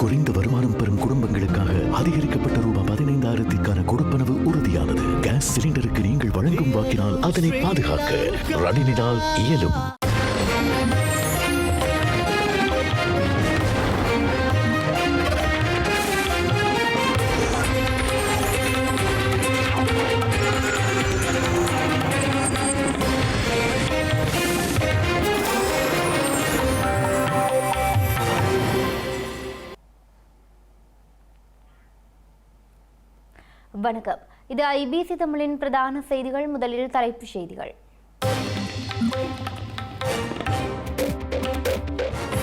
குறைந்த வருமானம் பெறும் குடும்பங்களுக்காக அதிகரிக்கப்பட்ட ரூபாய் பதினைந்தாயிரத்திற்கான கொடுப்பனவு உறுதியானது. கேஸ் சிலிண்டருக்கு நீங்கள் வழங்கும் வாக்கினால் அதனை பாதுகாக்க ரணினால் இயலும். வணக்கம். இது ஐபிசி தமிழின் பிரதான செய்திகள். முதலில் தலைப்புச் செய்திகள்.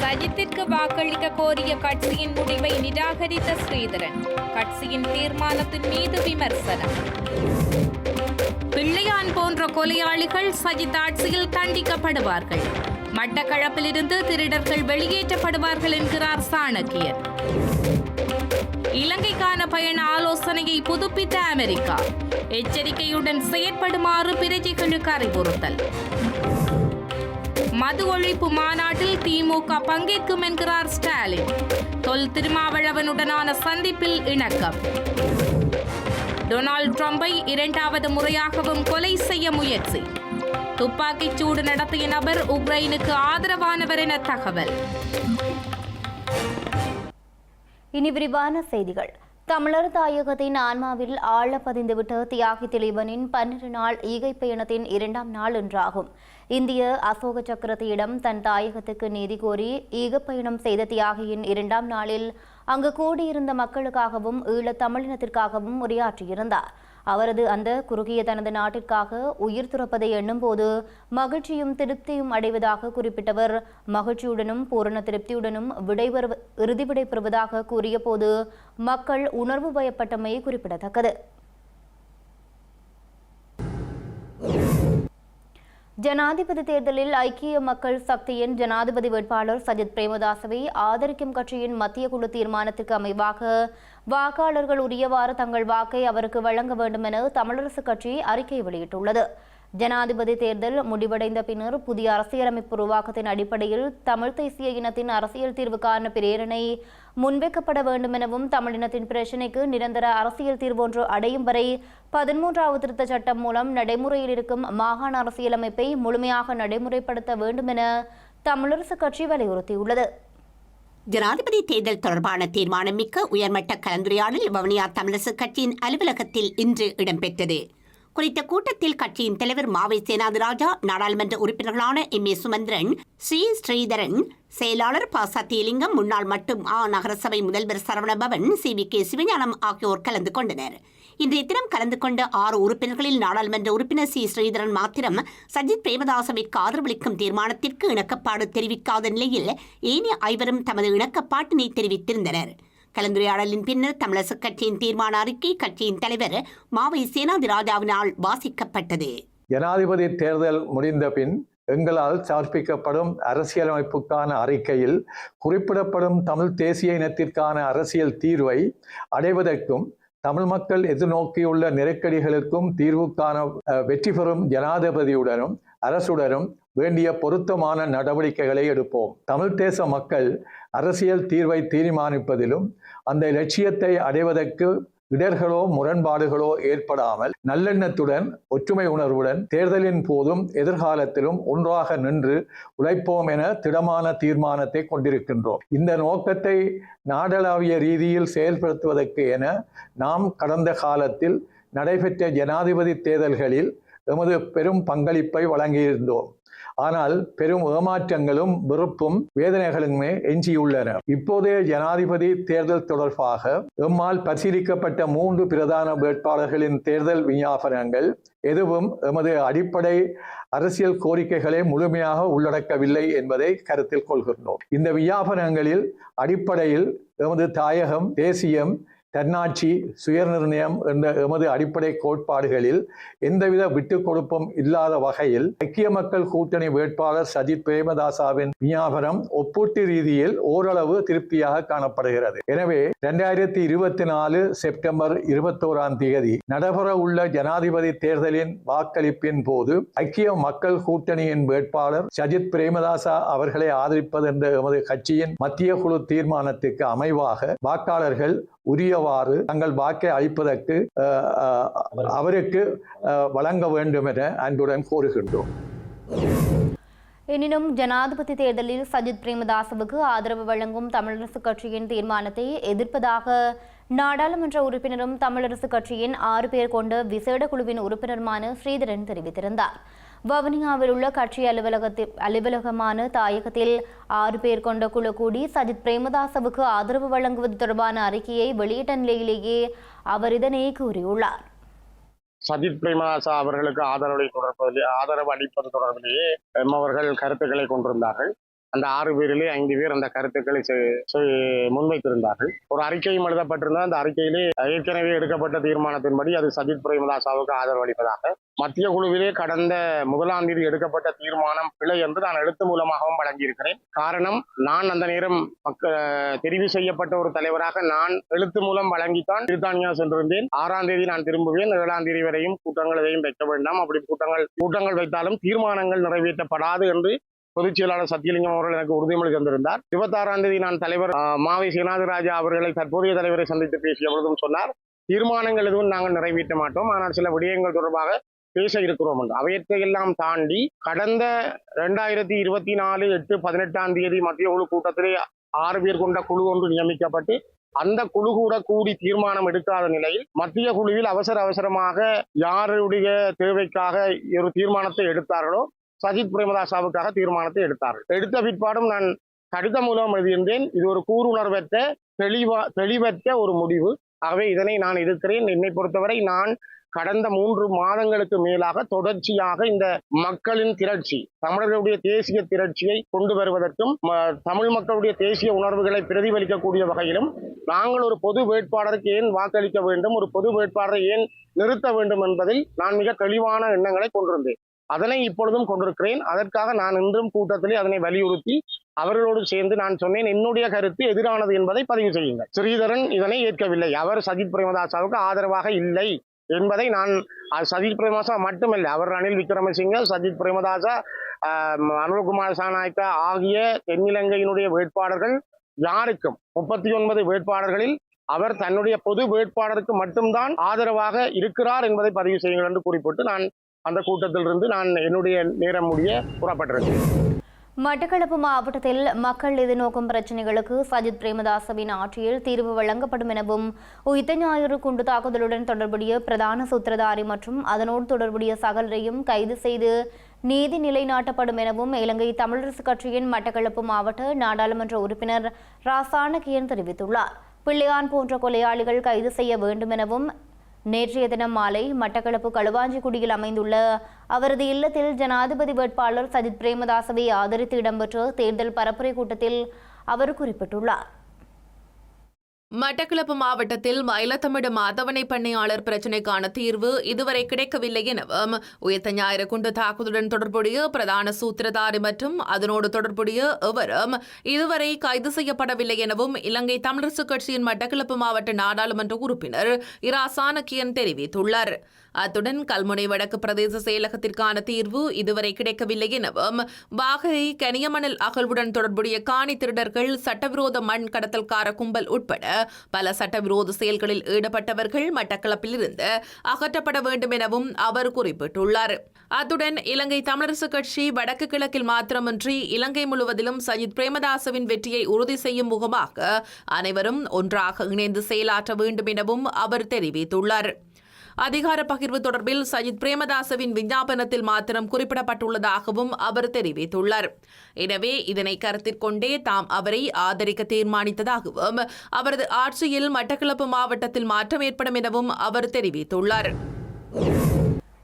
சஜித்திற்கு வாக்களிக்க கோரிய கட்சியின் முடிவை நிராகரித்த ஸ்ரீதரன். கட்சியின் தீர்மானத்தின் மீது விமர்சனம். பிள்ளையான் போன்ற கொலையாளிகள் சஜித் ஆட்சியில் தண்டிக்கப்படுவார்கள். மட்டக்களப்பிலிருந்து திருடர்கள் வெளியேற்றப்படுவார்கள் என்கிறார் சாணக்கியன் இலங்கைக்கான பயண ஆலோசனையை புதுப்பித்த அமெரிக்கா. எச்சரிக்கையுடன் செயற்படுமாறு பிரஜைகளுக்கு அறிவுறுத்தல். மது ஒழிப்பு மாநாட்டில் திமுக பங்கேற்கும் என்கிறார் ஸ்டாலின். தொல் திருமாவளவனுடனான சந்திப்பில் இணக்கம். டொனால்ட் ட்ரம்பை இரண்டாவது முறையாகவும் கொலை செய்ய முயற்சி. துப்பாக்கிச் சூடு நடத்திய நபர் உக்ரைனுக்கு ஆதரவானவர் என தகவல். இனி விரிவான செய்திகள். தமிழர் தாயகத்தின் ஆன்மாவில் ஆழ பதிந்துவிட்ட தியாகி திலீபனின் பன்னிரு நாள் ஈகை பயணத்தின் இரண்டாம் நாள் என்றாகும். இந்திய அசோக சக்கரத்தியிடம் தன் தாயகத்துக்கு நீதி கோரி ஈகப்பயணம் செய்த தியாகியின் இரண்டாம் நாளில் அங்கு கூடியிருந்த மக்களுக்காகவும் ஈழத் தமிழினத்திற்காகவும் உரையாற்றியிருந்தார். அவரது அந்த குறுகிய தனது நாட்டிற்காக உயிர் துறப்பதை எண்ணும்போது மகிழ்ச்சியும் திருப்தியும் அடைவதாக குறிப்பிட்டவர். மகிழ்ச்சியுடனும் பூரண திருப்தியுடனும் விடைபெறு இறுதி விடைபெறுவதாக கூறிய போது மக்கள் உணர்வு பயப்பட்டமை குறிப்பிடத்தக்கது. ஜனாதிபதி தேர்தலில் ஐக்கிய மக்கள் சக்தியின் ஜனாதிபதி வேட்பாளர் சஜித் பிரேமதாசவை ஆதரிக்கும் கட்சியின் மத்திய குழு தீர்மானத்திற்கு அமைவாக வாக்காளர்கள் உரியவாறு தங்கள் வாக்கை அவருக்கு வழங்க வேண்டும் என தமிழரசு கட்சி அறிக்கை வெளியிட்டுள்ளது. ஜனாதிபதி தேர்தல் முடிவடைந்த பின்னர் புதிய அரசியலமைப்பு உருவாக்கத்தின் அடிப்படையில் தமிழ் தேசிய இனத்தின் அரசியல் தீர்வுக்கான பிரேரணை முன்வைக்கப்பட வேண்டும் எனவும் தமிழினத்தின் பிரச்சினைக்கு நிரந்தர அரசியல் தீர்வொன்று அடையும் வரை பதிமூன்றாவது திருத்த சட்டம் மூலம் நடைமுறையில் இருக்கும் மாகாண அரசியலமைப்பை முழுமையாக நடைமுறைப்படுத்த வேண்டும் என தமிழரசு கட்சி வலியுறுத்தியுள்ளது. ஜனாதிபதி தேர்தல் தொடர்பான தீர்மானம் மிக்க உயர்மட்ட கலந்துரையாடல் வவுனியா தமிழரசு கட்சியின் அலுவலகத்தில் இன்று இடம்பெற்றது. குறித்த கூட்டத்தில் கட்சியின் தலைவர் மாவை சேனாதி ராஜா நாடாளுமன்ற உறுப்பினர்களான எம். ஏ. சுமந்திரன் ஸ்ரீ ஸ்ரீதரன் செயலாளர் ப. சத்தியலிங்கம் முன்னாள் மட்டும் ஆ. நகரசபை முதல்வர் Saravanabavan C. V. K. Sivagnanam ஆகியோர் கலந்து கொண்டனர். இன்றைய தினம் கலந்து கொண்ட ஆறு உறுப்பினர்களில் நாடாளுமன்ற உறுப்பினர் சி. ஸ்ரீதரன் மாத்திரம் சஜித் பிரேமதாசவிற்கு ஆதரவளிக்கும் தீர்மானத்திற்கு இணக்கப்பாடு தெரிவிக்காத நிலையில் ஏனைய ஐவரும் தமது இணக்கப்பாட்டினை தெரிவித்திருந்தனர். கலந்துரையாடலின் பின்னர் தமிழரசு கட்சியின் தீர்மான அறிக்கை கட்சியின் தலைவர் மாவை சேனாதி ராஜாவினால் வாசிக்கப்பட்டது. ஜனாதிபதி தேர்தல் முடிந்த பின் எங்களால் சமர்ப்பிக்கப்படும் அரசியலமைப்புக்கான அறிக்கையில் குறிப்பிடப்படும் தமிழ் தேசிய இனத்திற்கான அரசியல் தீர்வை அடைவதற்கும் தமிழ் மக்கள் எதிர்நோக்கியுள்ள நெருக்கடிகளுக்கும் தீர்வுக்கான வெற்றி பெறும் ஜனாதிபதியுடனும் அரசுடனும் வேண்டிய பொருத்தமான நடவடிக்கைகளை எடுப்போம். தமிழ் தேச மக்கள் அரசியல் தீர்வை தீர்மானிப்பதிலும் அந்த லட்சியத்தை அடைவதற்கு இடர்களோ முரண்பாடுகளோ ஏற்படாமல் நல்லெண்ணத்துடன் ஒற்றுமை உணர்வுடன் தேர்தலின் போதும் எதிர்காலத்திலும் ஒன்றாக நின்று உழைப்போம் என திடமான தீர்மானத்தை கொண்டிருக்கின்றோம். இந்த நோக்கத்தை நாடளாவிய ரீதியில் செயல்படுத்துவதற்கு என நாம் கடந்த காலத்தில் நடைபெற்ற ஜனாதிபதி தேர்தல்களில் எமது பெரும் பங்களிப்பை வழங்கியிருந்தோம். ஆனால் பெரும் ஏமாற்றங்களும் வெறுப்பும் வேதனைகளுமே எஞ்சியுள்ளன. இப்போதைய ஜனாதிபதி தேர்தல் தொடர்பாக எம்மால் பரிசீலிக்கப்பட்ட மூன்று பிரதான வேட்பாளர்களின் தேர்தல் விஞ்ஞாபனங்கள் எதுவும் எமது அடிப்படை அரசியல் கோரிக்கைகளை முழுமையாக உள்ளடக்கவில்லை என்பதை கருத்தில் கொள்கின்றோம். இந்த விஞ்ஞாபனங்களில் அடிப்படையில் எமது தாயகம் தேசியம் தன்னாட்சி சுயநிர்ணயம் என்ற எமது அடிப்படை கோட்பாடுகளில் எந்தவித விட்டுக் கொடுப்பும் இல்லாத வகையில் ஐக்கிய மக்கள் கூட்டணி வேட்பாளர் சஜித் பிரேமதாசாவின் விஞ்ஞாபனம் ஒப்பீட்டு ரீதியில் ஓரளவு திருப்தியாக காணப்படுகிறது. எனவே இரண்டாயிரத்தி இருபத்தி நாலு செப்டம்பர் இருபத்தோராம் தேதி நடைபெற உள்ள ஜனாதிபதி தேர்தலின் வாக்களிப்பின் போது ஐக்கிய மக்கள் கூட்டணியின் வேட்பாளர் சஜித் பிரேமதாசா அவர்களை ஆதரிப்பது என்ற எமது கட்சியின் மத்திய குழு தீர்மானத்துக்கு அமைவாக வாக்காளர்கள் உரிய உரியவாறு தங்கள் வாக்கை அளிப்பதற்கு அவருக்கு. வழங்க வேண்டும் என அன்புடன் கோருகின்றோம் எனினும் ஜனாதிபதி தேர்தலில் சஜித் பிரேமதாசவுக்கு ஆதரவு வழங்கும் தமிழரசு கட்சியின் தீர்மானத்தை எதிர்ப்பதாக நாடாளுமன்ற உறுப்பினரும் தமிழரசு கட்சியின் ஆறு பேர் கொண்ட விசேட குழுவின் உறுப்பினருமான ஸ்ரீதரன் தெரிவித்திருந்தார். வவுனியாவில் உள்ள கட்சி அலுவலகத்தில் அலுவலகமான தாயகத்தில் ஆறு பேர் கொண்ட குழு கூடி சஜித் பிரேமதாசவுக்கு ஆதரவு வழங்குவது தொடர்பான அறிக்கையை வெளியிட்ட நிலையிலேயே அவர் இதனை கூறியுள்ளார். சஜித் பிரேமதாசா அவர்களுக்கு ஆதரவை தொடர்பதிலே ஆதரவு அளிப்பது தொடர்பிலேயே எம் அவர்கள் கருத்துக்களை கொண்டிருந்தார்கள். அந்த ஆறு பேரிலே ஐந்து பேர் அந்த கருத்துக்களை செ- செ- முன்வைத்திருந்தார்கள். ஒரு அறிக்கையும் எழுதப்பட்டிருந்தால் அந்த அறிக்கையிலே ஏற்கனவே எடுக்கப்பட்ட தீர்மானத்தின்படி அது சஜித் பிரேமதாசாவுக்கு ஆதரவு அளிப்பதாக. மத்திய குழுவிலே கடந்த முதலாம் தேதி எடுக்கப்பட்ட தீர்மானம் பிழை என்று நான் எழுத்து மூலமாகவும் வழங்கியிருக்கிறேன். காரணம் நான் அந்த நேரம் மக்க தெரிவு செய்யப்பட்ட ஒரு தலைவராக நான் எழுத்து மூலம் வழங்கித்தான் பிரித்தானியா சென்றிருந்தேன். ஆறாம் தேதி நான் திரும்புவேன். ஏழாம் தேதி வரையும் கூட்டங்கள் எதையும் வைக்க வேண்டாம். அப்படி கூட்டங்கள் கூட்டங்கள் வைத்தாலும் தீர்மானங்கள் நிறைவேற்றப்படாது என்று பொதுச் செயலாளர் சத்தியலிங்கம் அவர்கள் எனக்கு உறுதிமொழி தந்திருந்தார். இருபத்தாறாம் தேதி நான் தலைவர் மாவை சேனாதிராஜா அவர்களை தற்போதைய தலைவரை சந்தித்து பேசிய பொழுதும் சொன்னார். தீர்மானங்கள் எதுவும் நாங்கள் நிறைவேற்ற மாட்டோம். ஆனால் சில விடயங்கள் தொடர்பாக பேச இருக்கிறோம் என்று. அவையற்றையெல்லாம் தாண்டி கடந்த ரெண்டாயிரத்தி இருபத்தி நாலு எட்டு பதினெட்டாம் தேதி மத்திய குழு கூட்டத்திலே ஆறு பேர் கொண்ட குழு ஒன்று நியமிக்கப்பட்டு அந்த குழு கூட கூடி தீர்மானம் எடுக்காத நிலையில் மத்திய குழுவில் அவசர அவசரமாக யாருடைய தேவைக்காக ஒரு தீர்மானத்தை எடுத்தார்களோ சஜித் பிரேமதாசாவுக்காக தீர்மானத்தை எடுத்தார்கள். எடுத்த பிற்பாடும் நான் கடிதம் மூலம் எழுதியிருந்தேன். இது ஒரு கூறுணர்வற்ற தெளிவா தெளிவற்ற ஒரு முடிவு. ஆகவே இதனை நான் எதிர்க்கிறேன். என்னை பொறுத்தவரை நான் கடந்த மூன்று மாதங்களுக்கு மேலாக தொடர்ச்சியாக இந்த மக்களின் திரட்சி தமிழர்களுடைய தேசிய திரட்சியை கொண்டு வருவதற்கும் ம- தமிழ் மக்களுடைய தேசிய உணர்வுகளை பிரதிபலிக்கக்கூடிய வகையிலும் நாங்கள் ஒரு பொது வேட்பாளருக்கு ஏன் வாக்களிக்க வேண்டும்? ஒரு பொது வேட்பாளரை ஏன் நிறுத்த வேண்டும் என்பதில் நான் மிக தெளிவான எண்ணங்களை கொண்டிருந்தேன். அதனை இப்பொழுதும் கொண்டிருக்கிறேன். அதற்காக நான் இன்றும் கூட்டத்திலே அதனை வலியுறுத்தி அவர்களோடு சேர்ந்து நான் சொன்னேன். என்னுடைய கருத்து எதிரானது என்பதை பதிவு செய்யுங்கள். ஸ்ரீதரன் இதனை ஏற்கவில்லை. அவர் சஜித் பிரேமதாசாவுக்கு ஆதரவாக இல்லை என்பதை நான் சஜித் பிரேமதாசா மட்டுமல்ல அவர் ரணில் விக்ரமசிங்க சஜித் பிரேமதாசா ஆஹ், அனுரகுமார் சாநாயக்கா ஆகிய தென்னிலங்கையினுடைய வேட்பாளர்கள் யாருக்கும் முப்பத்தி ஒன்பது வேட்பாளர்களில் அவர் தன்னுடைய பொது வேட்பாளருக்கு மட்டும்தான் ஆதரவாக இருக்கிறார் என்பதை பதிவு செய்யுங்கள் என்று குறிப்பிட்டு நான் அந்த கூட்டத்திலிருந்து நான் என்னுடைய நேரம் முடிய புறப்பட்டிருக்கேன். மட்டக்களப்பு மாவட்டத்தில் மக்கள் எதிர்நோக்கும் பிரச்சினைகளுக்கு சஜித் பிரேமதாசவின் ஆட்சியில் தீர்வு வழங்கப்படும் எனவும் உயிர்த்த ஞாயிறு குண்டு தாக்குதலுடன் தொடர்புடைய பிரதான சூத்திரதாரி மற்றும் அதனோடு தொடர்புடைய சகலரையும் கைது செய்து நீதி நிலைநாட்டப்படும் எனவும் இலங்கை தமிழரசு கட்சியின் மட்டக்களப்பு மாவட்ட நாடாளுமன்ற உறுப்பினர் ராசானகியன் தெரிவித்துள்ளார். பிள்ளையான் போன்ற கொலையாளிகள் கைது செய்ய வேண்டும் எனவும் நேற்றைய தினம் மாலை மட்டக்களப்பு களுவாஞ்சிக்குடியில் அமைந்துள்ள அவரது இல்லத்தில் ஜனாதிபதி வேட்பாளர் சஜித் பிரேமதாசவை ஆதரித்து இடம்பெற்ற தேர்தல் பரப்புரை கூட்டத்தில் அவர் குறிப்பிட்டுள்ளார். மட்டக்களப்பு மாவட்டத்தில் மயிலத்தமிடு மாதவனை பண்ணையாளர் பிரச்சினைக்கான தீர்வு இதுவரை கிடைக்கவில்லை எனவும் உயர்த்த ஞாயிறு குண்டு தாக்குதலுடன் தொடர்புடைய பிரதான சூத்திரதாரி மற்றும் அதனோடு தொடர்புடைய எவரும் இதுவரை கைது செய்யப்படவில்லை எனவும் இலங்கை தமிழரசுக் கட்சியின் மட்டக்களப்பு மாவட்ட நாடாளுமன்ற உறுப்பினர் இரா சாணக்கியன் தெரிவித்துள்ளார். அத்துடன் கல்முனை வடக்கு பிரதேச செயலகத்திற்கான தீர்வு இதுவரை கிடைக்கவில்லை எனவும் வாகை கனியமணல் அகழ்வுடன் தொடர்புடைய காணி திருடர்கள் சட்டவிரோத மண் கடத்தல்கார கும்பல் உட்பட பல சட்டவிரோத செயல்களில் ஈடுபட்டவர்கள் மட்டக்களப்பிலிருந்து அகற்றப்பட வேண்டும் எனவும் அவர் குறிப்பிட்டுள்ளார். அத்துடன் இலங்கை தமிழரசு கட்சி வடக்கு கிழக்கில் மாத்திரமின்றி இலங்கை முழுவதிலும் சஜித் பிரேமதாசவின் வெற்றியை உறுதி செய்யும் முகமாக அனைவரும் ஒன்றாக இணைந்து செயலாற்ற வேண்டும் எனவும் அவர் தெரிவித்துள்ளார். அதிகார பகிர்வு தொடர்பில் சஜித் பிரேமதாசவின் விஞ்ஞாபனத்தில் மாத்திரம் குறிப்பிடப்பட்டுள்ளதாகவும் அவர் தெரிவித்துள்ளார். எனவே இதனை கருத்தில் கொண்டே தாம் அவரை ஆதரிக்க தீர்மானித்ததாகவும் அவரது ஆட்சியில் மட்டக்களப்பு மாவட்டத்தில் மாற்றம் ஏற்படும் எனவும் அவர் தெரிவித்துள்ளார்.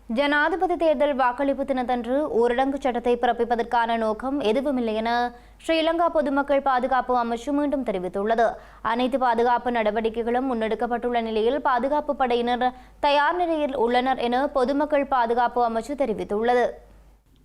ஜனாதிபதி தேர்தல் வாக்களிப்பு தினத்தன்று ஊரடங்கு சட்டத்தை பிறப்பிப்பதற்கான நோக்கம் எதுவுமில்லை என ஸ்ரீலங்கா பொதுமக்கள் பாதுகாப்பு அமைச்சு மீண்டும் தெரிவித்துள்ளது. அனைத்து பாதுகாப்பு நடவடிக்கைகளும் முன்னெடுக்கப்பட்டுள்ள நிலையில் பாதுகாப்பு படையினர் தயார் நிலையில் உள்ளனர் என பொதுமக்கள் பாதுகாப்பு அமைச்சு தெரிவித்துள்ளது.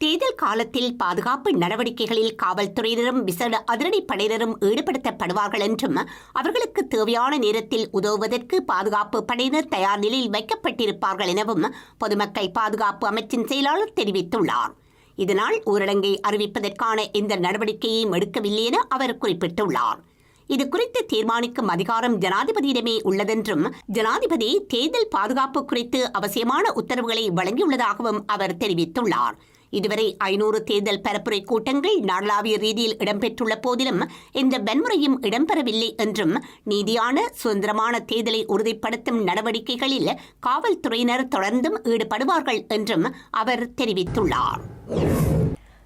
தேர்தல் காலத்தில் பாதுகாப்பு நடவடிக்கைகளில் காவல்துறையினரும் விசேட அதிரடி படையினரும் ஈடுபடுத்தப்படுவார்கள் என்றும் அவர்களுக்கு தேவையான நேரத்தில் உதவுவதற்கு பாதுகாப்பு படையினர் தயார் நிலையில் வைக்கப்பட்டிருப்பார்கள் எனவும் பொதுமக்கள் பாதுகாப்பு அமைச்சின் செயலாளர் தெரிவித்துள்ளார். இதனால் ஊரடங்கை அறிவிப்பதற்கான எந்த நடவடிக்கையையும் எடுக்கவில்லை என அவர் குறிப்பிட்டுள்ளார். இது குறித்து தீர்மானிக்கும் அதிகாரம் ஜனாதிபதியிடமே உள்ளதென்றும் ஜனாதிபதி தேர்தல் பாதுகாப்பு குறித்து அவசியமான உத்தரவுகளை வழங்கியுள்ளதாகவும் அவர் தெரிவித்துள்ளார். இதுவரை ஐநூறு தேர்தல் பரப்புரை கூட்டங்கள் நாடளாவிய ரீதியில் இடம்பெற்றுள்ள போதிலும் எந்த வன்முறையும் இடம்பெறவில்லை என்றும் நீதியான சுதந்திரமான தேர்தலை உறுதிப்படுத்தும் நடவடிக்கைகளில் காவல்துறையினர் தொடர்ந்தும் ஈடுபடுவார்கள் என்றும் அவர் தெரிவித்துள்ளார்.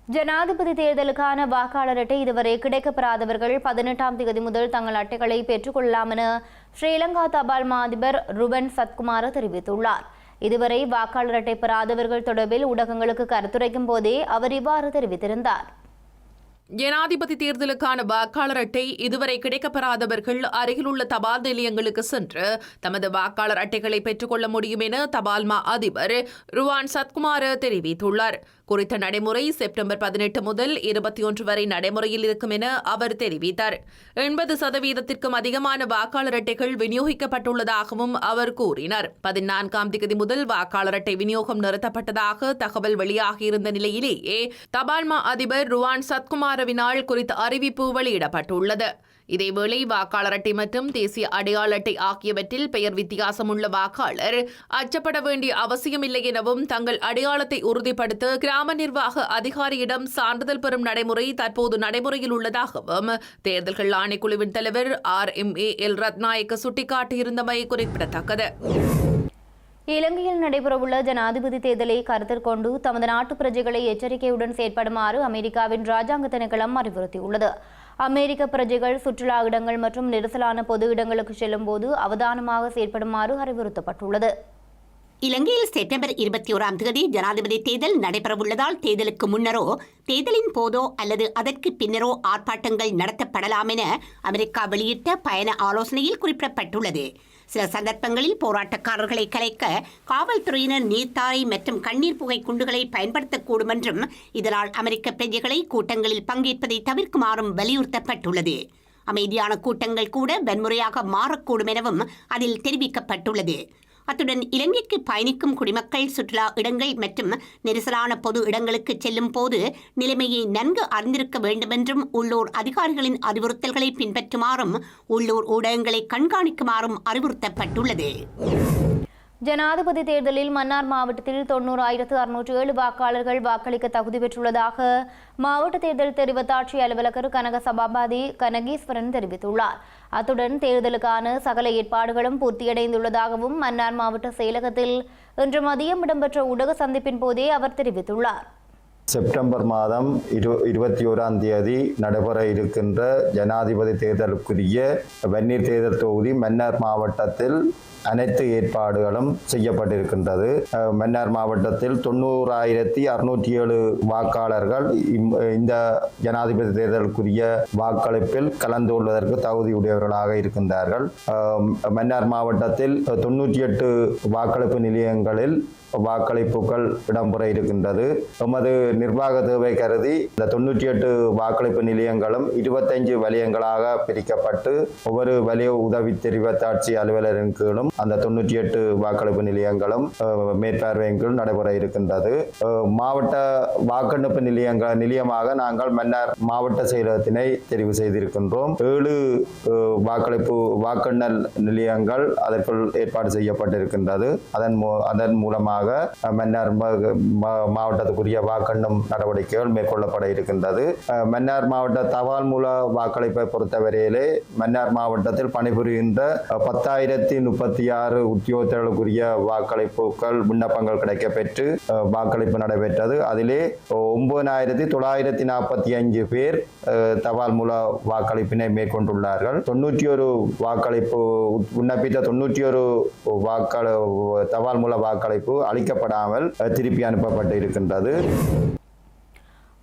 ஜனாதிபதி தேர்தலுக்கான வாக்காளர் அட்டை இதுவரை கிடைக்கப்பெறாதவர்கள் பதினெட்டாம் தேதி முதல் தங்கள் அட்டைகளை பெற்றுக்கொள்ளலாம் என ஸ்ரீலங்கா தபால் மா அதிபர் ருபன் சத்குமார தெரிவித்துள்ளார். இதுவரை வாக்காளர் அட்டை பெறாதவர்கள் தொடர்பில் ஊடகங்களுக்கு கருத்துரைக்கும் போதே அவர் இவ்வாறு தெரிவித்திருந்தார். ஜனாதிபதி தேர்தலுக்கான வாக்காளர் அட்டை இதுவரை கிடைக்கப்பெறாதவர்கள் அருகிலுள்ள தபால் நிலையங்களுக்கு சென்று தமது வாக்காளர் அட்டைகளை பெற்றுக்கொள்ள முடியும் என தபால் மா அதிபர் ருவான் சத்குமார் தெரிவித்துள்ளார். குறித்த நடைமுறை செப்டம்பர் பதினெட்டு முதல் இருபத்தி ஒன்று வரை நடைமுறையில் இருக்கும் என அவர் தெரிவித்தார். எண்பது சதவீதத்திற்கும் அதிகமான வாக்காளர் அட்டைகள் விநியோகிக்கப்பட்டுள்ளதாகவும் அவர் கூறினார். பதினான்காம் தேதி முதல் வாக்காளர் அட்டை விநியோகம் நிறுத்தப்பட்டதாக தகவல் வெளியாகியிருந்த நிலையிலேயே தபால்மா அதிபர் ருவான் சத்குமார் சத்குமாரவினால் குறித்த அறிவிப்பு வெளியிடப்பட்டுள்ளது. இதேவேளை வாக்காளர் அட்டை மற்றும் தேசிய அடையாள அட்டை ஆகியவற்றில் பெயர் வித்தியாசம் உள்ள வாக்காளர் அச்சப்பட வேண்டிய அவசியமில்லை எனவும் தங்கள் அடையாளத்தை உறுதிப்படுத்த கிராம நிர்வாக அதிகாரியிடம் சான்றிதழ் பெறும் நடைமுறை தற்போது நடைமுறையில் உள்ளதாகவும் தேர்தல்கள் ஆணைக்குழுவின் தலைவர் R M A L Rathnayake சுட்டிக்காட்டியிருந்தமை குறிப்பிடத்தக்கது. இலங்கையில் நடைபெறவுள்ள ஜனாதிபதி தேர்தலை கருத்தில் கொண்டு தமது நாட்டு பிரஜைகளை எச்சரிக்கையுடன் செயற்படுமாறு அமெரிக்காவின் ராஜாங்க திணைக்களம் அறிவுறுத்தியுள்ளது. அமெரிக்க பிரஜைகள் சுற்றுலா இடங்கள் மற்றும் நெரிசலான பொது இடங்களுக்கு செல்லும் போது அவதானமாக செயற்படுமாறு அறிவுறுத்தப்பட்டுள்ளது. இலங்கையில் செப்டம்பர் இருபத்தி ஓராம் தேதி ஜனாதிபதி தேர்தல் நடைபெறவுள்ளதால் தேர்தலுக்கு முன்னரோ தேர்தலின் போதோ அல்லது அதற்கு பின்னரோ ஆர்ப்பாட்டங்கள் நடத்தப்படலாம் என அமெரிக்கா வெளியிட்ட பயண ஆலோசனையில் குறிப்பிடப்பட்டுள்ளது. சில சந்தர்ப்பங்களில் போராட்டக்காரர்களை கலைக்க காவல்துறையினர் நீர்த்தாரை மற்றும் கண்ணீர் புகை குண்டுகளை பயன்படுத்தக்கூடும் என்றும் இதனால் அமெரிக்க பிரஜைகளை கூட்டங்களில் பங்கேற்பதை தவிர்க்குமாறும் வலியுறுத்தப்பட்டுள்ளது. அமைதியான கூட்டங்கள் கூட வன்முறையாக மாறக்கூடும் எனவும் அதில் தெரிவிக்கப்பட்டுள்ளது. அத்துடன் இலங்கைக்கு பயணிக்கும் குடிமக்கள் சுற்றுலா இடங்கள் மற்றும் நெரிசலான பொது இடங்களுக்கு செல்லும் போது நிலைமையை நன்கு அறிந்திருக்க வேண்டுமென்றும் உள்ளூர் அதிகாரிகளின் அறிவுறுத்தல்களை பின்பற்றுமாறும் உள்ளூர் ஊடகங்களை கண்காணிக்குமாறும் அறிவுறுத்தப்பட்டுள்ளது. ஜனாதிபதி தேர்தலில் மன்னார் மாவட்டத்தில் தொண்ணூறாயிரத்து அறுநூற்று ஏழு வாக்காளர்கள் வாக்களிக்க தகுதி பெற்றுள்ளதாக மாவட்ட தேர்தல் தெரிவத்தாட்சி அலுவலகர் கனக சபாபதி கனகீஸ்வரன் தெரிவித்துள்ளார். அத்துடன் தேர்தலுக்கான சகல ஏற்பாடுகளும் பூர்த்தியடைந்துள்ளதாகவும் மன்னார் மாவட்ட செயலகத்தில் இன்று மதியம் இடம்பெற்ற ஊடக சந்திப்பின் போதே அவர் தெரிவித்துள்ளார். செப்டம்பர் மாதம் இரு இருபத்தி ஓராம் தேதி நடைபெற இருக்கின்ற ஜனாதிபதி தேர்தலுக்குரிய வெந்நீர் தேர்தல் தொகுதி மன்னார் மாவட்டத்தில் அனைத்து ஏற்பாடுகளும் செய்யப்பட்டிருக்கின்றது. மன்னார் மாவட்டத்தில் தொண்ணூறாயிரத்தி அறுநூற்றி ஏழு வாக்காளர்கள் இம்- இந்த ஜனாதிபதி தேர்தலுக்குரிய வாக்களிப்பில் கலந்து கொள்வதற்கு தகுதியுடையவர்களாக இருக்கின்றார்கள். மன்னார் மாவட்டத்தில் தொண்ணூற்றி எட்டு வாக்களிப்பு நிலையங்களில் வாக்களிப்புகள் இடம்பெற இருக்கின்றது. எமது நிர்வாக தேவை கருதி இந்த தொண்ணூற்றி எட்டு வாக்களிப்பு நிலையங்களும் இருபத்தைந்து வலயங்களாக பிரிக்கப்பட்டு ஒவ்வொரு வலய உதவி தெரிவத்தாட்சி அலுவலரின் கீழும் அந்த தொண்ணூற்றி எட்டு வாக்களிப்பு நிலையங்களும் மேற்பார்வையின் கீழ் நடைபெற இருக்கின்றது. மாவட்ட வாக்கெடுப்பு நிலையங்கள் நிலையமாக நாங்கள் மன்னார் மாவட்ட செயலகத்தினை தெரிவு செய்திருக்கின்றோம். ஏழு வாக்களிப்பு வாக்கெண்ணல் நிலையங்கள் அதற்குள் ஏற்பாடு செய்யப்பட்டிருக்கின்றது. அதன் மூ அதன் மூலமாக மன்னர் மன்னார் மாவட்டத்துக்குரிய வாக்கெண்ணல் என்னும் நடவடிக்கைகள் மேற்கொள்ளப்பட இருக்கின்றது. மன்னார் மாவட்ட தபால் மூல வாக்களிப்பை பொறுத்தவரையிலே மன்னார் மாவட்டத்தில் பணிபுரிகின்ற பத்தாயிரத்தி முப்பத்தி ஆறு உத்தியோகத்தர்களுக்குரிய வாக்களிப்புகள் விண்ணப்பங்கள் கிடைக்கப்பெற்று வாக்களிப்பு நடைபெற்றது. அதிலே ஒன்பதாயிரத்தி தொள்ளாயிரத்தி நாற்பத்தி அஞ்சு பேர் தபால் மூல வாக்களிப்பினை மேற்கொண்டுள்ளார்கள். தொண்ணூற்றி ஒரு வாக்களிப்பு விண்ணப்பித்த தொண்ணூற்றி ஒரு வாக்கள தபால் மூல வாக்களிப்பு அளிக்கப்படாமல் திருப்பி அனுப்பப்பட்டு இருக்கின்றது.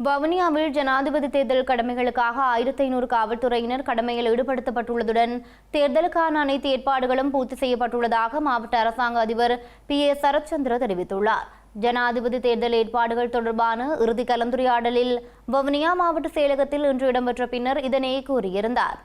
வவுனியாவில் ஜனாதிபதி தேர்தல் கடமைகளுக்காக ஆயிரத்தி ஐநூறு காவல்துறையினர் கடமையில் ஈடுபடுத்தப்பட்டுள்ளதுடன் தேர்தலுக்கான அனைத்து ஏற்பாடுகளும் பூர்த்தி செய்யப்பட்டுள்ளதாக மாவட்ட அரசாங்க அதிபர் பி. ஏ. சரத்சந்திர தெரிவித்துள்ளார். ஜனாதிபதி தேர்தல் ஏற்பாடுகள் தொடர்பான இறுதி கலந்துரையாடலில் வவுனியா மாவட்ட செயலகத்தில் இன்று இடம்பெற்ற பின்னர் இதனை கூறியிருந்தார்.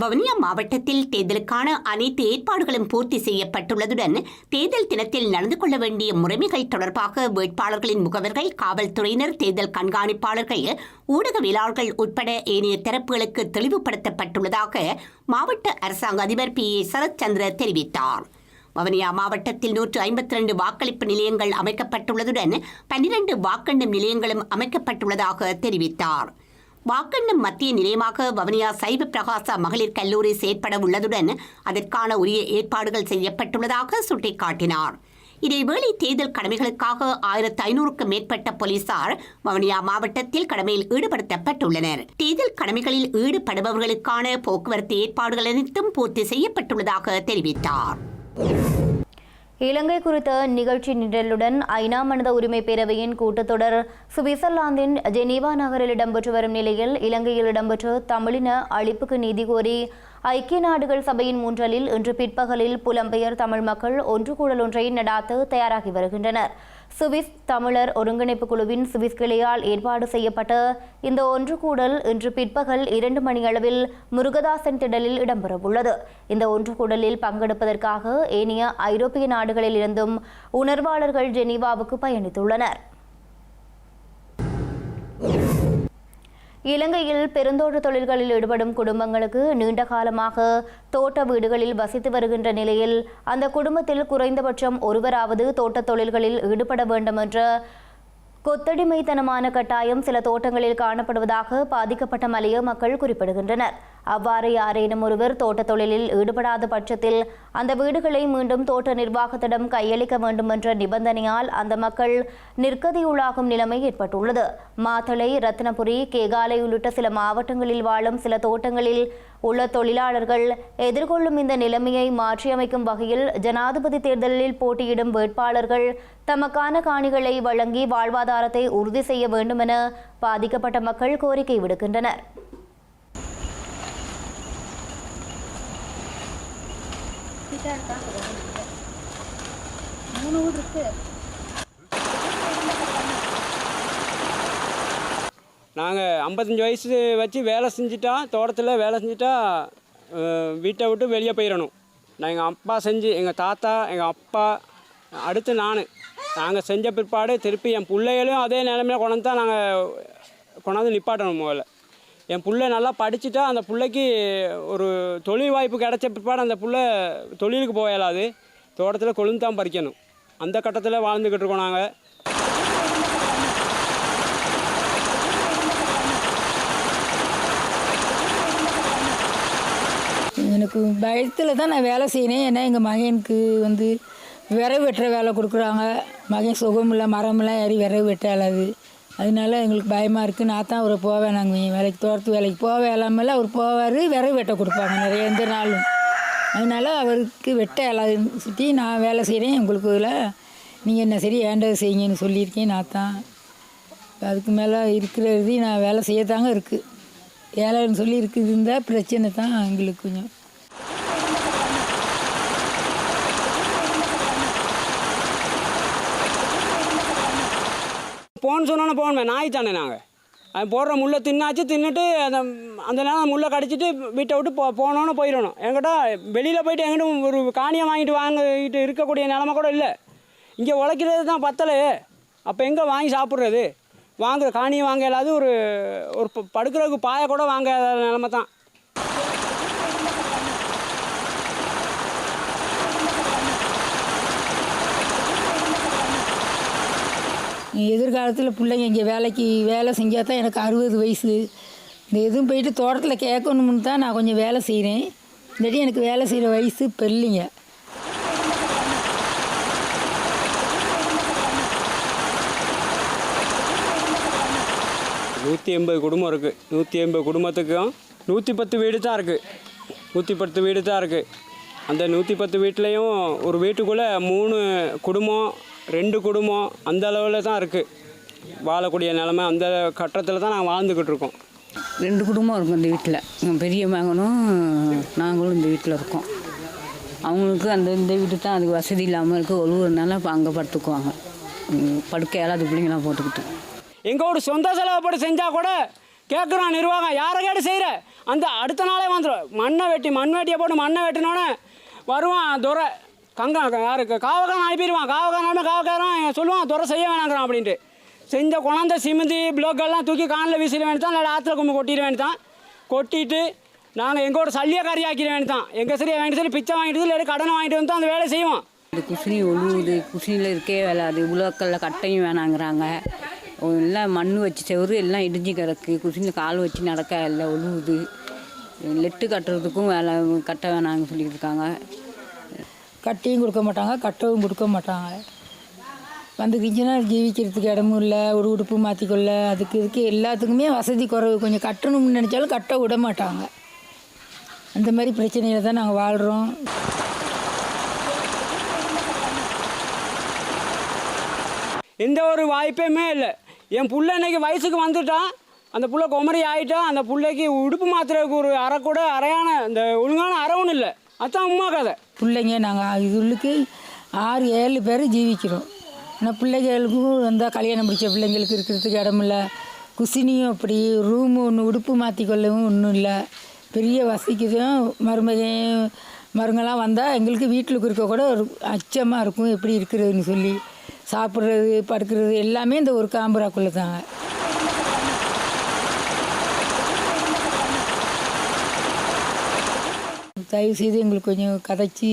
வவுனியா மாவட்டத்தில் தேர்தலுக்கான அனைத்து ஏற்பாடுகளும் பூர்த்தி செய்யப்பட்டுள்ளதுடன் தேர்தல் தினத்தில் நடந்து கொள்ள வேண்டிய முறைமைகள் தொடர்பாக வேட்பாளர்களின் முகவர்கள் காவல்துறையினர் தேர்தல் கண்காணிப்பாளர்கள் ஊடகவியலாளர்கள் உட்பட ஏனைய தரப்புகளுக்கு தெளிவுபடுத்தப்பட்டுள்ளதாக மாவட்ட அரசாங்க அதிபர் பி. ஏ. சரத்சந்திர தெரிவித்தார். வவுனியா மாவட்டத்தில் நூற்று ஐம்பத்தி ரெண்டு வாக்களிப்பு நிலையங்கள் அமைக்கப்பட்டுள்ளதுடன் பன்னிரண்டு வாக்கெண்ணும் நிலையங்களும் அமைக்கப்பட்டுள்ளதாக தெரிவித்தார். வாக்கெண்ணும் மத்திய நிலையமாக வவுனியா சைவ பிரகாசா மகளிர் கல்லூரி செயற்பட உள்ளதுடன் அதற்கான உரிய ஏற்பாடுகள் செய்யப்பட்டுள்ளதாக சுட்டிக்காட்டினார். இதேவேளை தேர்தல் கடமைகளுக்காக ஆயிரத்து ஐநூறுக்கும் மேற்பட்ட போலீசார் வவுனியா மாவட்டத்தில் கடமையில் ஈடுபடுத்தப்பட்டுள்ளனர். தேர்தல் கடமைகளில் ஈடுபடுபவர்களுக்கான போக்குவரத்து ஏற்பாடுகள் அனைத்தும் பூர்த்தி செய்யப்பட்டுள்ளதாக தெரிவித்தார். இலங்கை குறித்த நிகழ்ச்சி நிரலுடன் ஐநா மனித உரிமை பேரவையின் கூட்டத்தொடர் சுவிட்சர்லாந்தின் ஜெனீவா நகரில் இடம்பெற்று வரும் நிலையில் இலங்கையில் இடம்பெற்ற தமிழின அழிப்புக்கு நீதி கோரி ஐக்கிய நாடுகள் சபையின் மூன்றலில் இன்று பிற்பகலில் புலம்பெயர் தமிழ் மக்கள் ஒன்று கூடல் ஒன்றை நடாத்த தயாராகி வருகின்றனர். சுவிஸ் தமிழர் ஒருங்கிணைப்பு குழுவின் சுவிஸ் கிளையால் ஏற்பாடு செய்யப்பட்ட இந்த ஒன்று கூடல் இன்று பிற்பகல் இரண்டு மணியளவில் முருகதாசன் திடலில் இடம்பெறவுள்ளது. இந்த ஒன்று கூடலில் பங்கெடுப்பதற்காக ஏனைய ஐரோப்பிய நாடுகளில் இருந்தும் உணர்வாளர்கள் ஜெனீவாவுக்கு பயணித்துள்ளனர். இலங்கையில் பெருந்தோட்ட தொழில்களில் ஈடுபடும் குடும்பங்களுக்கு நீண்ட காலமாக தோட்ட வீடுகளில் வசித்து வருகின்ற நிலையில் அந்த குடும்பத்தில் குறைந்தபட்சம் ஒருவராவது தோட்ட தொழில்களில் ஈடுபட வேண்டும் என்ற கொத்தடிமைத்தனமான கட்டாயம் சில தோட்டங்களில் காணப்படுவதாக பாதிக்கப்பட்ட மலைய மக்கள் குறிப்பிடுகின்றனர். அவ்வாறு யாரேனும் ஒருவர் தோட்ட தொழிலில் ஈடுபடாத பட்சத்தில் அந்த வீடுகளை மீண்டும் தோட்ட நிர்வாகத்திடம் கையளிக்க வேண்டும் என்ற நிபந்தனையால் அந்த மக்கள் நிற்கதியுள்ளாகும் நிலைமை ஏற்பட்டுள்ளது. மாத்தளை ரத்னபுரி கேகாலை உள்ளிட்ட சில மாவட்டங்களில் வாழும் சில தோட்டங்களில் உள்ள தொழிலாளர்கள் எதிர்கொள்ளும் இந்த நிலைமையை மாற்றியமைக்கும் வகையில் ஜனாதிபதி தேர்தலில் போட்டியிடும் வேட்பாளர்கள் தமக்கான காணிகளை வழங்கி வாழ்வாதாரத்தை உறுதி செய்ய வேண்டும் என பாதிக்கப்பட்ட மக்கள் கோரிக்கை விடுக்கின்றனர். நாங்கள் ஐம்பத்தஞ்சு வயசு வச்சு வேலை செஞ்சுட்டா தோட்டத்தில் வேலை செஞ்சுட்டா வீட்டை விட்டு வெளியே போயிடணும் நான் எங்கள் அப்பா செஞ்சு எங்கள் தாத்தா எங்கள் அப்பா அடுத்து நான். நாங்கள் செஞ்ச பிற்பாடு திருப்பி என் பிள்ளைகளையும் அதே நிலமையில கொண்டாந்து தான் நாங்கள் கொண்டாந்து நிப்பாட்டணும் முதல்ல. என் பிள்ளை நல்லா படிச்சுட்டா அந்த பிள்ளைக்கு ஒரு தொழில் வாய்ப்பு கிடைச்ச பிற்பாடு அந்த பிள்ளை தொழிலுக்கு போக தோட்டத்தில் கொழுந்து தான் பறிக்கணும். அந்த கட்டத்தில் வாழ்ந்துக்கிட்டு இருக்கோம் நாங்கள் எனக்கு பயத்தில் தான் நான் வேலை செய்யணும் ஏன்னா எங்கள் மகனுக்கு வந்து விறகு வெட்டுற வேலை கொடுக்குறாங்க. மகன் சுகமில்லை மரமெல்லாம் ஏறி விறகு வெட்ட இயலாது அதனால எங்களுக்கு பயமாக இருக்குது நான் தான் அவரை போவேன். நாங்கள் வேலைக்கு தோட்டத்து வேலைக்கு போக இல்லாமல் அவர் போவார். விறகு வெட்ட கொடுப்பாங்க நிறைய எந்த நாளும். அதனால அவருக்கு வெட்ட இயலாதுன்னு சுற்றி நான் வேலை செய்கிறேன் உங்களுக்கு இதில் நீங்கள் என்ன சரி ஏண்டது செய்யுங்கன்னு சொல்லியிருக்கேன். நான் தான். அதுக்கு மேலே இருக்கிற இது நான் வேலை செய்யத்தாங்க இருக்குது ஏழைன்னு சொல்லி இருக்குது இருந்தால் பிரச்சனை தான் எங்களுக்கு கொஞ்சம். போன்னு சொன்னோன்னே போகணுமே நாய் தானே நாங்கள் அது போடுற முள்ளை தின்னாச்சு தின்னுட்டு அந்த அந்த நேரம் முள்ளை கடிச்சிட்டு வீட்டை விட்டு போ போனோன்னு போயிடணும். என்கிட்ட வெளியில் போயிட்டு எங்கிட்ட ஒரு காணியை வாங்கிட்டு வாங்கிட்டு இருக்கக்கூடிய நிலமை கூட இல்லை. இங்கே உழைக்கிறது தான் பத்தலை. அப்போ எங்கே வாங்கி சாப்பிட்றது? வாங்குற காணியை வாங்க இயலாது ஒரு ஒரு ப- படுக்கிறதுக்கு பாயை கூட வாங்க நிலமை தான். எதிர்காலத்தில் பிள்ளைங்க இங்கே வேலைக்கு வேலை செஞ்சால் தான் எனக்கு அறுபது வயசு. இந்த எதுவும் போயிட்டு தோட்டத்தில் கேட்கணும்னு தான் நான் கொஞ்சம் வேலை செய்கிறேன் இல்லாட்டி எனக்கு வேலை செய்கிற வயசு இப்போ இல்லைங்க நூற்றி எண்பது குடும்பம் இருக்குது நூற்றி எண்பது குடும்பத்துக்கும் நூற்றி பத்து வீடு தான் இருக்குது நூற்றி பத்து வீடு தான் இருக்குது அந்த நூற்றி பத்து வீட்லேயும் ஒரு வீட்டுக்குள்ளே மூணு குடும்பம் ரெண்டு குடும்பம் அந்த அளவில் தான் இருக்குது வாழக்கூடிய நிலமை அந்த கட்டத்தில் தான் நாங்கள் வாழ்ந்துக்கிட்டு இருக்கோம். ரெண்டு குடும்பம் இருக்கும் இந்த வீட்டில் பெரிய மகனும் நாங்களும் இந்த வீட்டில் இருக்கோம். அவங்களுக்கு அந்த இந்த வீட்டு தான் அதுக்கு வசதி இல்லாமல் இருக்க. ஒழுகுறதுனால இப்போ அங்கே படுத்துக்குவாங்க. உம், படுக்க இயலாத பிள்ளைங்களாம் போட்டுக்கிட்டு. எங்கள் ஒரு சொந்த செலவுப்படி செஞ்சால் கூட கேட்குறோம் நிர்வாகம். யாரை கேட்டு செய்கிற அந்த அடுத்த நாளே வந்துடும் மண்ணை வெட்டி மண் வெட்டியை போட்டு மண்ணை வெட்டினோடனே வருவான் துறை கங்கா யாருக்கு காவக்காரன் அனுப்பிடுவான் காவக்காரன் காவக்காரன் சொல்லுவான் துறை செய்ய வேணாங்கிறான் அப்படின்ட்டு. செஞ்ச குழந்த சிமிந்தி பிளோக்கெல்லாம் தூக்கி காணில் வீசிட வேண்டியதான் இல்லை ஆற்றுல கும்பி கொட்டிட வேண்டியதான் கொட்டிட்டு நாங்கள் எங்களோட சல்லியக்காரி ஆக்கிட வேண்டியதான் எங்கள் சரியாக வாங்கிட்டு சொல்லி பிச்சை வாங்கிட்டு இல்லை கடனை வாங்கிட்டு வந்து அந்த வேலை செய்வோம் இந்த குசினி ஒழுகுது குசினியில் இருக்கே வேலாது உலோக்கல்ல கட்டையும் வேணாங்கிறாங்க. எல்லாம் மண் வச்சு செவரு எல்லாம் இடிஞ்சு கிடக்கு. குசினியில் கால் வச்சு நடக்க இல்லை ஒழுகுது லெட்டு கட்டுறதுக்கும் வேலை கட்ட வேணாங்க சொல்லிட்டு இருக்காங்க. கட்டியும் கொடுக்க மாட்டாங்க கட்டவும் கொடுக்க மாட்டாங்க. வந்துக்கிச்சுன்னா ஜீவிக்கிறதுக்கு இடமும் இல்லை ஒரு உடுப்பு மாற்றிக்கொள்ள அதுக்கு இதுக்கு எல்லாத்துக்குமே வசதி குறைவு. கொஞ்சம் கட்டணும்னு நினச்சாலும் கட்ட விட மாட்டாங்க. அந்த மாதிரி பிரச்சனையில் தான் நாங்கள் வாழ்கிறோம் எந்த ஒரு வாய்ப்புமே இல்லை. என் புள்ள இன்னைக்கு வயசுக்கு வந்துட்டான். அந்த புள்ள குமரி ஆகிட்டான் அந்த பிள்ளைக்கு உடுப்பு மாத்துறதுக்கு ஒரு அறை கூட அறையான இந்த ஒழுங்கான அறவும் இல்லை. அதான் உமா கதை. பிள்ளைங்க நாங்கள் இதுகளுக்கு ஆறு ஏழு பேர் ஜீவிக்கிறோம். ஆனால் பிள்ளைகளுக்கும் வந்தால் கல்யாணம் முடித்த பிள்ளைங்களுக்கு இருக்கிறதுக்கு இடமில்ல குசினியும் அப்படி ரூமு ஒன்று உடுப்பு மாற்றிக்கொள்ளவும் ஒன்றும் இல்லை. பெரிய வசிக்குதும் மருமகையும் மருங்கெல்லாம் வந்தால் எங்களுக்கு வீட்டில் இருக்க கூட ஒரு அச்சமாக இருக்கும் எப்படி இருக்கிறதுன்னு சொல்லி. சாப்பிட்றது படுக்கிறது எல்லாமே இந்த ஒரு காம்பராக்குள்ளே தாங்க. தயவு செய்து எங்களுக்கு கொஞ்சம் கதைச்சி.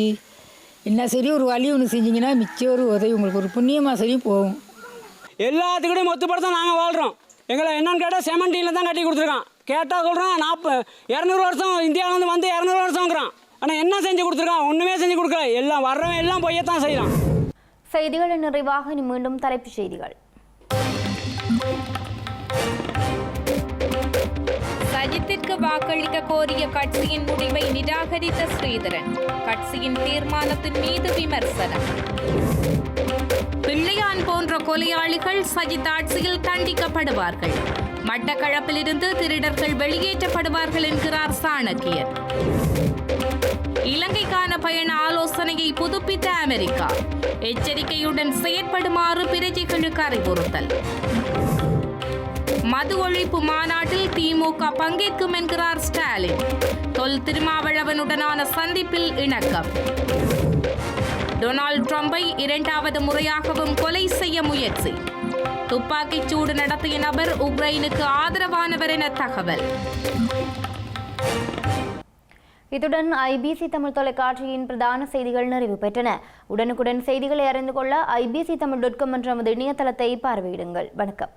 என்ன சரி ஒரு வழி ஒன்று செஞ்சீங்கன்னா மிச்சம் ஒரு உதவி உங்களுக்கு ஒரு புண்ணியமாக சரி போகும். எல்லாத்துக்கிட்டையும் மொத்தப்பட தான் நாங்கள் வாழ்கிறோம் எங்களை என்னன்னு கேட்டால் செமண்டியில் தான் கட்டி கொடுத்துருக்கான். கேட்டால் சொல்கிறேன் நாற்பது இரநூறு வருஷம் இந்தியாவில் வந்து வந்து இரநூறு வருஷங்கிறான். ஆனால் என்ன செஞ்சு கொடுத்துருக்கான்? ஒன்றுமே செஞ்சு கொடுக்கல. எல்லாம் வர்றவன் எல்லாம் பொய்யத்தான் செய்கிறான் செய்திகளின் நிறைவாக இனி மீண்டும் தலைப்புச் செய்திகள். வாக்களிக்க கோரிய கட்சியின் முடிவை நிராகரித்த ஸ்ரீதரன் கட்சியின் தீர்மானத்தின் மீது விமர்சனம். பிள்ளையான் போன்ற கொலையாளிகள் சஜித் ஆட்சியில் தண்டிக்கப்படுவார்கள். மட்டக்களப்பிலிருந்து திருடர்கள் வெளியேற்றப்படுவார்கள் என்கிறார் சாணக்கியன் இலங்கைக்கான பயண ஆலோசனையை புதுப்பித்த அமெரிக்கா எச்சரிக்கையுடன் செயற்படுமாறு பிரஜைகளுக்கு அறிவுறுத்தல். மது ஒழிப்பு மாநாட்டில் திமுக பங்கேற்கும் என்கிறார் ஸ்டாலின். தொல் திருமாவளவனுடனான சந்திப்பில் இணக்கம். டொனால்ட் ட்ரம்பை இரண்டாவது முறையாகவும் கொலை செய்ய முயற்சி. துப்பாக்கிச் சூடு நடத்திய நபர் உக்ரைனுக்கு ஆதரவானவர் என தகவல். இத்துடன் ஐபிசி தமிழ் தொலைக்காட்சியின் பிரதான செய்திகள் நிறைவு பெற்றன. உடனுக்குடன் செய்திகளை அறிந்து கொள்ள ஐபிசி தமிழ் டாட் காம் என்ற நமது இணையதளத்தை பார்வையிடுங்கள். வணக்கம்.